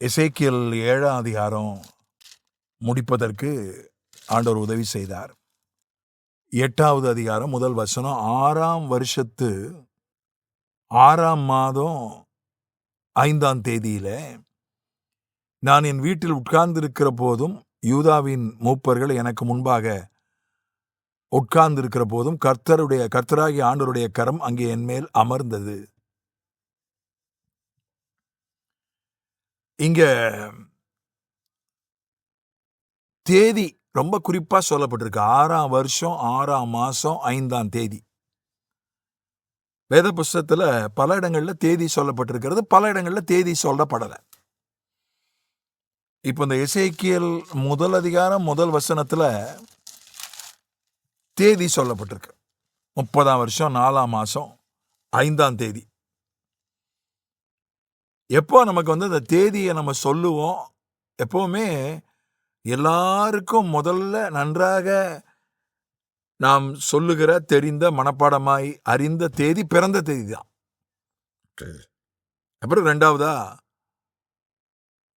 எசேக்கியல் ஏழாம் அதிகாரம் முடிப்பதற்கு ஆண்டவர் உதவி செய்தார். எட்டாவது அதிகாரம் முதல் வசனம். ஆறாம் வருஷத்து ஆறாம் மாதம் ஐந்தாம் தேதியில நான் என் வீட்டில் உட்கார்ந்திருக்கிற போதும் யூதாவின் மூப்பர்கள் எனக்கு முன்பாக உட்கார்ந்திருக்கிற போதும் கர்த்தருடைய கர்த்தராகிய ஆண்டருடைய கரம் அங்கே என் மேல் அமர்ந்தது. இங்க தேதி ரொம்ப குறிப்பாக சொல்லப்பட்டிருக்கு. ஆறாம் வருஷம் ஆறாம் மாதம் ஐந்தாம் தேதி. வேத புஸ்தத்தில் பல இடங்களில் தேதி சொல்லப்பட்டிருக்கிறது. பல இடங்களில் தேதி சொல்லப்படலை. இப்போ இந்த இசைக்கியல் முதல் அதிகாரம் முதல் வசனத்தில் தேதி சொல்லப்பட்டிருக்கு. முப்பதாம் வருஷம் நாலாம் மாதம் ஐந்தாம் தேதி. எப்போ நமக்கு வந்து அந்த தேதியை நம்ம சொல்லுவோம்? எப்பவுமே எல்லாருக்கும் முதல்ல நன்றாக நாம் சொல்லுகிற தெரிந்த மனப்பாடமாய் அறிந்த தேதி பிறந்த தேதி தான் அப்புறம் ரெண்டாவதா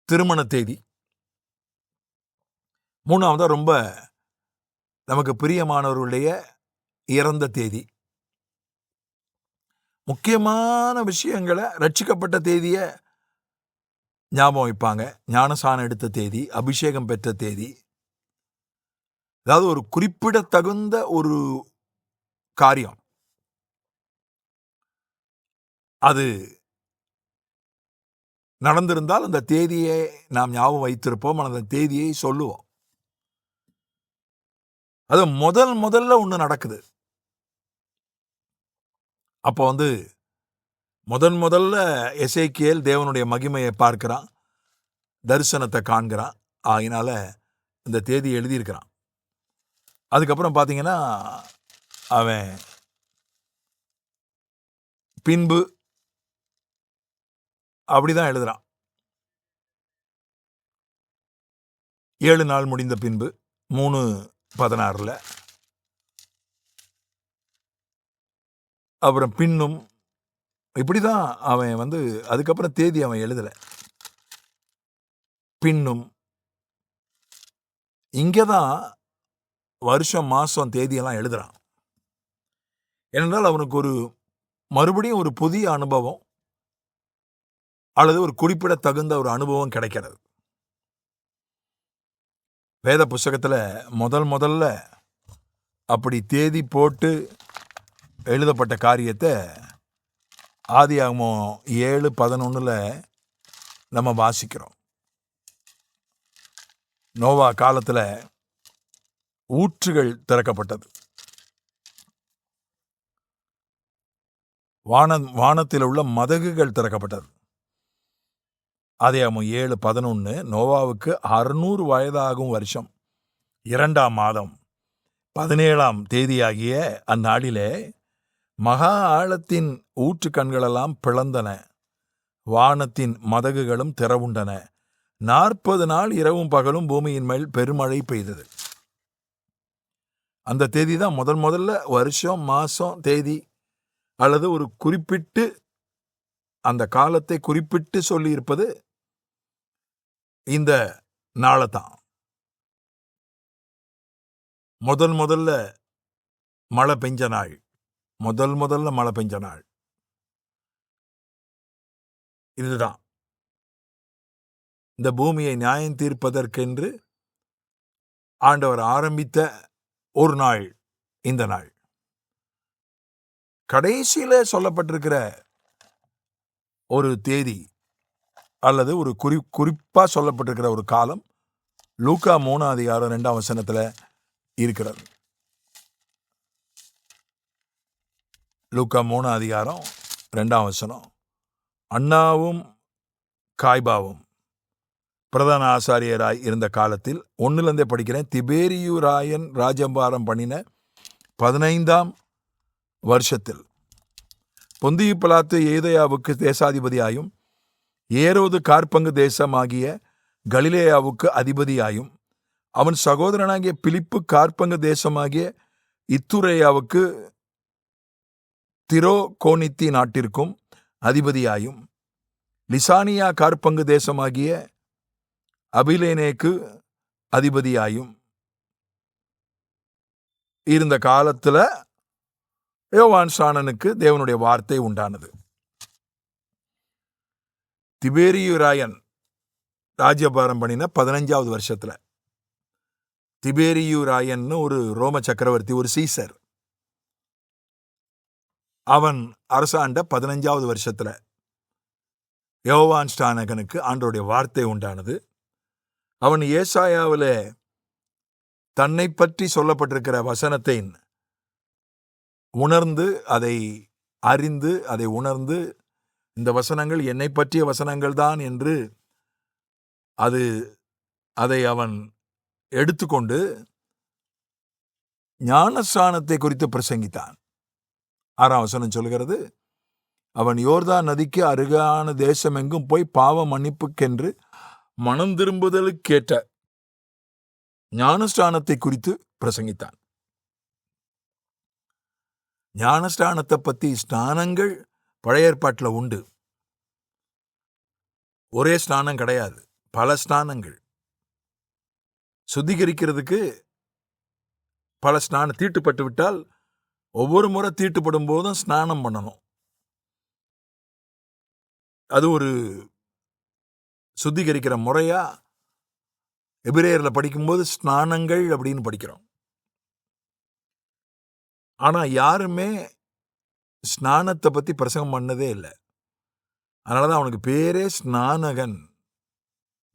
திருமண தேதி. மூணாவதா ரொம்ப நமக்கு பிரியமானவர்களுடைய இறந்த தேதி. முக்கியமான விஷயங்களை ரட்சிக்கப்பட்ட தேதியை ஞாபகம் வைப்பாங்க. ஞானசானம் எடுத்த தேதி அபிஷேகம் பெற்ற தேதி. அதாவது ஒரு குறிப்பிடத்தகுந்த ஒரு காரியம். அது நடந்திருந்தால் அந்த தேதியை நாம் ஞாபகம் வைத்திருப்போம் அந்த தேதியை சொல்லுவோம். அது முதல் முதல்ல ஒன்று நடக்குது. அப்போ வந்து முதன் முதல்ல எசேக்கியேல் தேவனுடைய மகிமையை பார்க்கிறான். தரிசனத்தை காண்கிறான். ஆகினால இந்த தேதி எழுதியிருக்கிறான். அதுக்கப்புறம் பார்த்தீங்கன்னா அவன் பின்பு அப்படிதான் எழுதுறான். ஏழு நாள் முடிந்த பின்பு மூணு பதினாறில் அப்புறம் பின்னும். இப்படி தான் அவன் வந்து அதுக்கப்புறம் தேதி அவன் எழுதல. பின்னும். இங்கே தான் வருஷம் மாதம் தேதியெல்லாம் எழுதுறான். ஏனென்றால் அவனுக்கு ஒரு மறுபடியும் ஒரு புதிய அனுபவம் அல்லது ஒரு குறிப்பிடத்தகுந்த ஒரு அனுபவம் கிடைக்கிறது. வேத புஸ்தகத்தில் முதல் முதல்ல அப்படி தேதி போட்டு எழுதப்பட்ட காரியத்தை ஆதியாகமோ ஏழு பதினொன்றில் நம்ம வாசிக்கிறோம். நோவா காலத்தில் ஊற்றுகள் திறக்கப்பட்டது. வான வானத்தில் உள்ள மதகுகள் திறக்கப்பட்டது. ஆதியாகமம் ஏழு பதினொன்று நோவாவுக்கு அறுநூறு வயதாகும் வருஷம். இரண்டாம் மாதம் பதினேழாம் தேதியாகிய அந்நாளிலே மகா ஆழத்தின் ஊற்று கண்களெல்லாம் பிளந்தன. வானத்தின் மதகுகளும் திறவுண்டன. நாற்பது நாள் இரவும் பகலும் பூமியின் மேல் பெருமழை பெய்தது. அந்த தேதி தான் முதல் முதல்ல வருஷம் மாசம் தேதி அல்லது ஒரு குறிப்பிட்டு அந்த காலத்தை குறிப்பிட்டு சொல்லியிருப்பது இந்த நாளை தான் முதல் முதல்ல மழை பெஞ்ச நாள். முதல் முதல்ல மழை பெஞ்ச நாள். இதுதான். இந்த பூமியை நியாயம் தீர்ப்பதற்கென்று ஆண்டவர் ஆரம்பித்த ஒரு நாள் இந்த நாள். கடைசியில சொல்லப்பட்டிருக்கிற ஒரு தேதி அல்லது ஒரு குறி குறிப்பா சொல்லப்பட்டிருக்கிற ஒரு காலம் லூக்கா மூணாம் அதிகாரம் ரெண்டாம் வசனத்தில் இருக்கிறது. லூக்கா மூணு அதிகாரம் ரெண்டாம் வசனம். அண்ணாவும் காய்பாவும். பிரதான ஆசாரியராய் இருந்த காலத்தில் ஒன்றுலேருந்தே படிக்கிறேன். திபேரியு ராயன் ராஜம்பாரம் பண்ணின பதினைந்தாம் வருஷத்தில். பொந்திய பிலாத்து ஏதயாவுக்கு தேசாதிபதியாயும் ஏரோது கார்பங்கு தேசமாகிய கலிலேயாவுக்கு அதிபதியாயும் அவன் சகோதரனாகிய பிலிப்பு கார்பங்கு தேசமாகிய இத்துரேயாவுக்கு திரோகோனித்தி நாட்டிற்கும் அதிபதியாயும் லிசானியா கார்பங்கு தேசமாகிய அபிலேனேக்கு அதிபதியாயும் இருந்த காலத்தில் யோவான் சாணனுக்கு தேவனுடைய வார்த்தை உண்டானது. திபேரியுராயன் ராஜ்யபாரம் பண்ணின பதினஞ்சாவது வருஷத்தில் திபேரியுராயன்னு ஒரு ரோம சக்கரவர்த்தி ஒரு சீசர். அவன் அரசாண்ட பதினஞ்சாவது வருஷத்துல. யோவான் ஸ்டானகனுக்கு ஆண்டோடைய வார்த்தை உண்டானது. அவன் ஏசாயாவில் தன்னை பற்றி சொல்லப்பட்டிருக்கிற வசனத்தை உணர்ந்து அதை அறிந்து அதை உணர்ந்து இந்த வசனங்கள் என்னை பற்றிய வசனங்கள் தான் என்று அது அதை அவன் எடுத்துக்கொண்டு ஞானஸ்தானத்தை குறித்து பிரசங்கித்தான். ஆறாம் வசனம் சொல்கிறது அவன் யோர்தா நதிக்கு அருகான தேசம் எங்கும் போய் பாவ மன்னிப்புக்கென்று மனம் திரும்புதலுக்கேற்ற ஞானஸ்தானத்தை குறித்து பிரசங்கித்தான். ஞானஸ்தானத்தை பத்தி ஸ்நானங்கள் பழைய ஏற்பாட்டில் உண்டு. ஒரே ஸ்நானம் கிடையாது பல ஸ்நானங்கள். சுத்திகரிக்கிறதுக்கு பல ஸ்நானம் தீட்டுப்பட்டு விட்டால் ஒவ்வொரு முறை தீட்டுப்படும் போதும் ஸ்நானம் பண்ணணும். அது ஒரு சுத்திகரிக்கிற முறையா? எபிரேயரில் படிக்கும்போது ஸ்நானங்கள் அப்படின்னு படிக்கிறோம். ஆனால் யாருமே ஸ்நானத்தை பற்றி பிரசங்கம் பண்ணதே இல்லை. அதனாலதான் அவனுக்கு பேரே ஸ்நானகன்.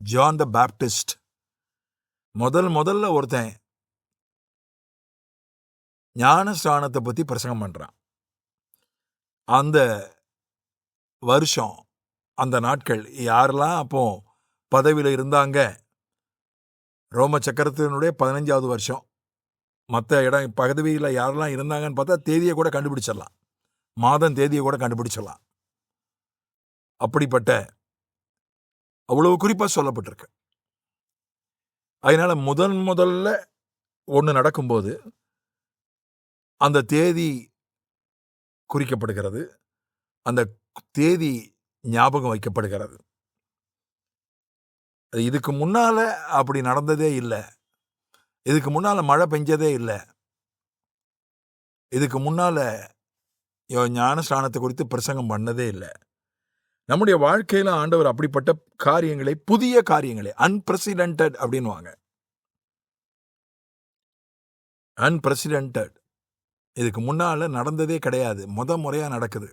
ஜான் த பேப்டிஸ்ட் முதல் முதல்ல ஒருத்தன் ஞான பற்றி பிரசங்கம் பண்றான். அந்த வருஷம் அந்த நாட்கள் யாரெல்லாம் அப்போ பதவியில் இருந்தாங்க? ரோம சக்கரத்தினுடைய பதினஞ்சாவது வருஷம். மற்ற இடம் பகுதியில் யாரெல்லாம் இருந்தாங்கன்னு பார்த்தா தேதியை கூட கண்டுபிடிச்சிடலாம். மாதம் தேதியை கூட கண்டுபிடிச்சிடலாம். அப்படிப்பட்ட அவ்வளவு குறிப்பாக சொல்லப்பட்டிருக்கு. அதனால முதன் முதல்ல ஒன்று நடக்கும்போது அந்த தேதி குறிக்கப்படுகிறது. அந்த தேதி ஞாபகம் வைக்கப்படுகிறது. அது இதுக்கு முன்னால் அப்படி நடந்ததே இல்லை. இதுக்கு முன்னால மழை பெஞ்சதே இல்லை. இதுக்கு முன்னால் ஞான ஞானஸ்நானத்தை குறித்து பிரசங்கம் பண்ணதே இல்லை. நம்முடைய வாழ்க்கையில் ஆண்டவர் அப்படிப்பட்ட காரியங்களை புதிய காரியங்களை அன்பிரசிடென்டட் அப்படின்னுவாங்க. அன்பிரசிடென்டட் இதுக்கு முன்னால நடந்ததே கிடையாது. முத முறையா நடக்குது.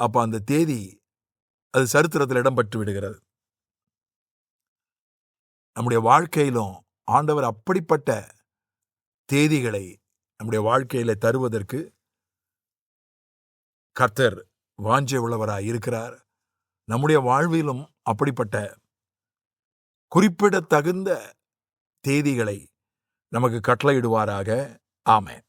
அப்ப அந்த தேதி அது சரித்திரத்தில் இடம்பெற்று விடுகிறது. நம்முடைய வாழ்க்கையிலும் ஆண்டவர் அப்படிப்பட்ட தேதிகளை நம்முடைய வாழ்க்கையில தருவதற்கு கர்த்தர் வாஞ்சை உள்ளவராக இருக்கிறார். நம்முடைய வாழ்விலும் அப்படிப்பட்ட குறிப்பிடத்தகுந்த தேதிகளை நமக்கு கட்டளையிடுவாராக. ஆமென்.